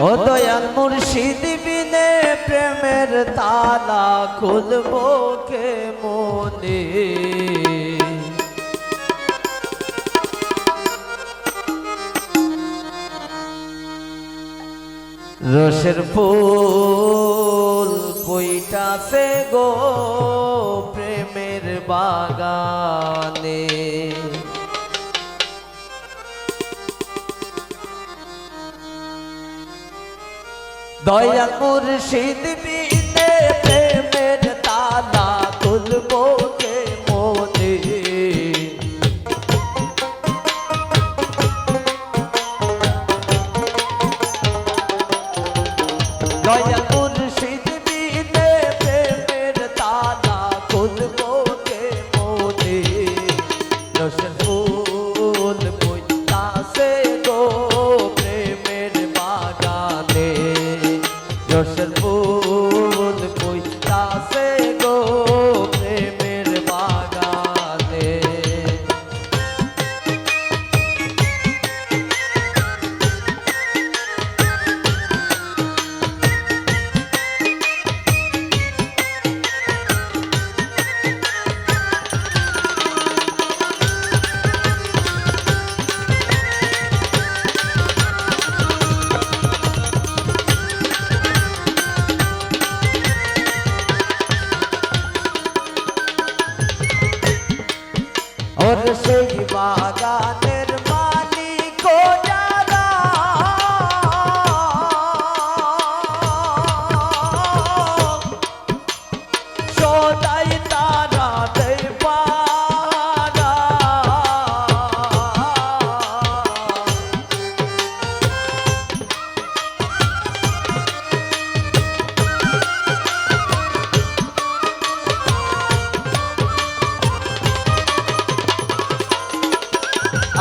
ও দয়াল মুর্শিদ বিনে প্রেমের তালা খুলব কে মনে রসের ফুল বইটা সে গো প্রেমের বাগান। দয়া মুর্শিদ বিনে প্রেমের তালা খুলবো যে মনে? দয়া মুর্শিদ বিনে প্রেমের তালা খুলবো যে মনে? রসপুর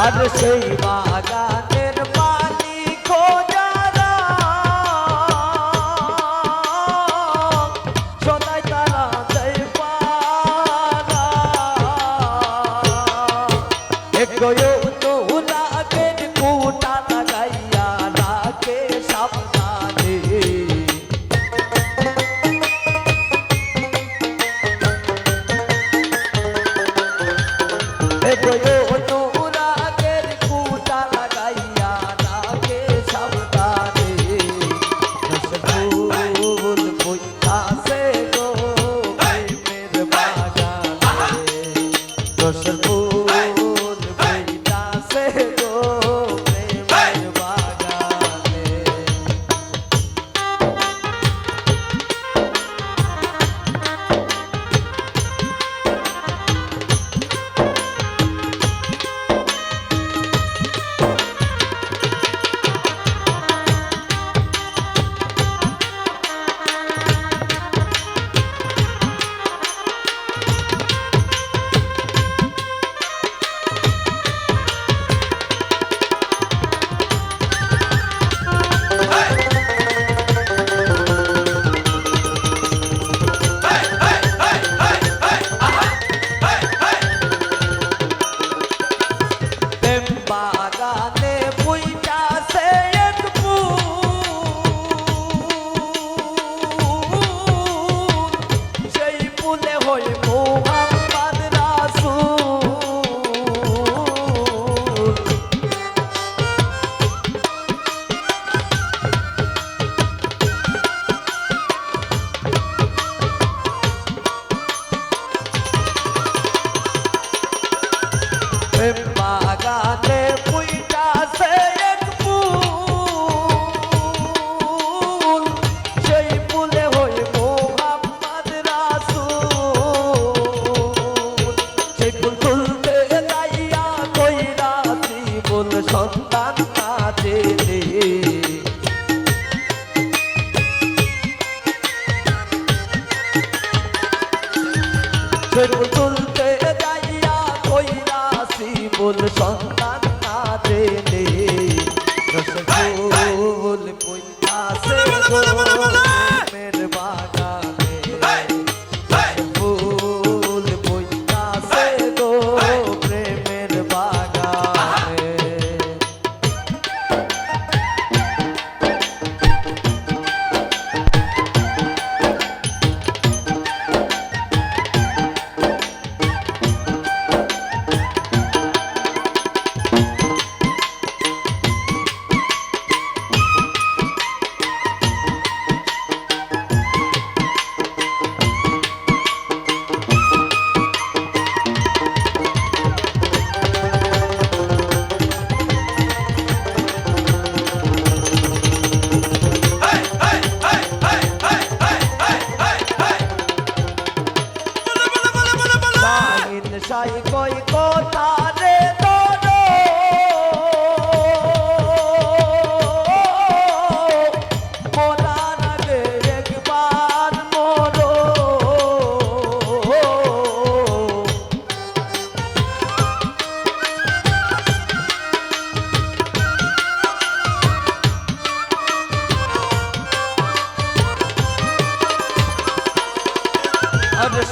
আর সেই বাগানের পানি খোঁজারা সদাই তারা যাই পারা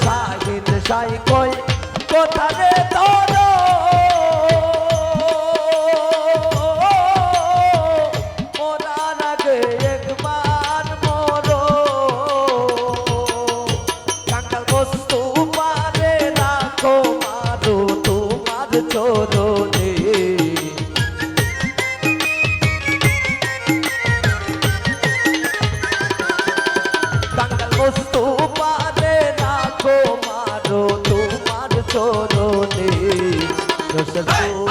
সাহিদ সাই কই? কোথায় তোরা છોડો દે રસતો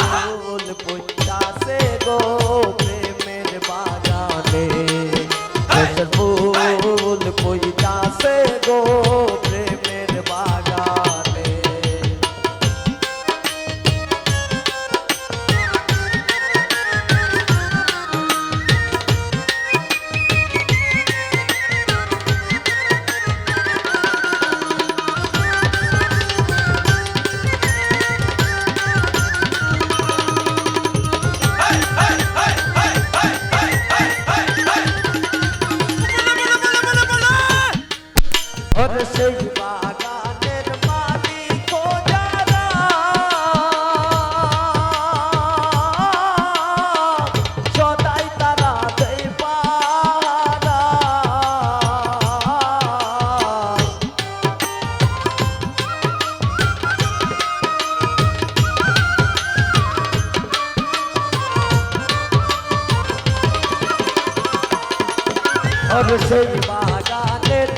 সেই বাগানের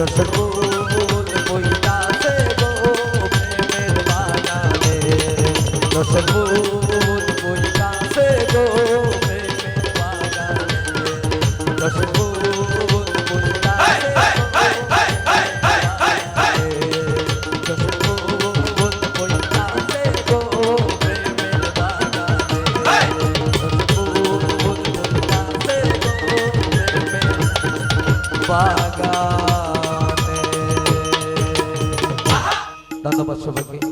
দর্শক সবাইকে